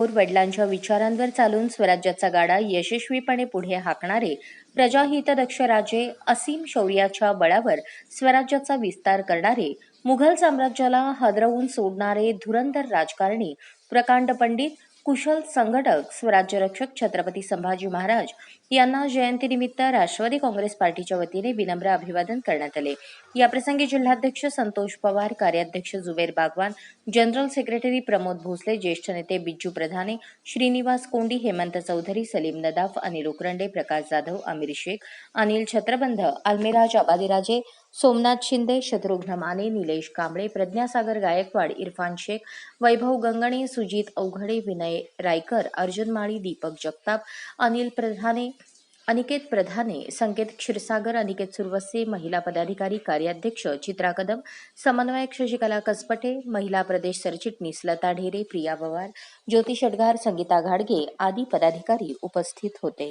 थोर वडिलांच्या विचारांवर चालून स्वराज्याचा गाडा यशस्वीपणे पुढे हाकणारे प्रजाहितदक्ष राजे असीम शौर्याच्या बळावर स्वराज्याचा विस्तार करणारे मुघल साम्राज्याला हादरवून सोडणारे धुरंधर राजकारणी प्रकांड पंडित कुशल संघटक स्वराज्यरक्षक छत्रपती संभाजी महाराज यांना जयंतीनिमित्त राष्ट्रवादी काँग्रेस पार्टीच्या वतीने विनम्र अभिवादन करण्यात आले. याप्रसंगी जिल्हाध्यक्ष संतोष पवार कार्याध्यक्ष जुबेर बागवान जनरल सेक्रेटरी प्रमोद भोसले ज्येष्ठ नेते बिज्जू प्रधाने श्रीनिवास कोंडी हेमंत चौधरी सलीम नदाफ अनिल उकरंडे प्रकाश जाधव आमिर शेख अनिल छत्रबंध अल्मिराज आबादीराजे सोमनाथ शिंदे शत्रुघ्न माने निलेश कांबळे प्रज्ञासागर गायकवाड इरफान शेख वैभव गंगणे सुजित अवघडे विनय रायकर अर्जुन माळी दीपक जगताप अनिल प्रधाने अनिकेत प्रधाने संकेत क्षीरसागर अनिकेत सुरवसे महिला पदाधिकारी कार्याध्यक्ष चित्रा कदम समन्वयक शशिकला कसपटे महिला प्रदेश सरचिटणीस लता ढेरे प्रिया पवार ज्योती शेटगार संगीता घाडगे आदी पदाधिकारी उपस्थित होते.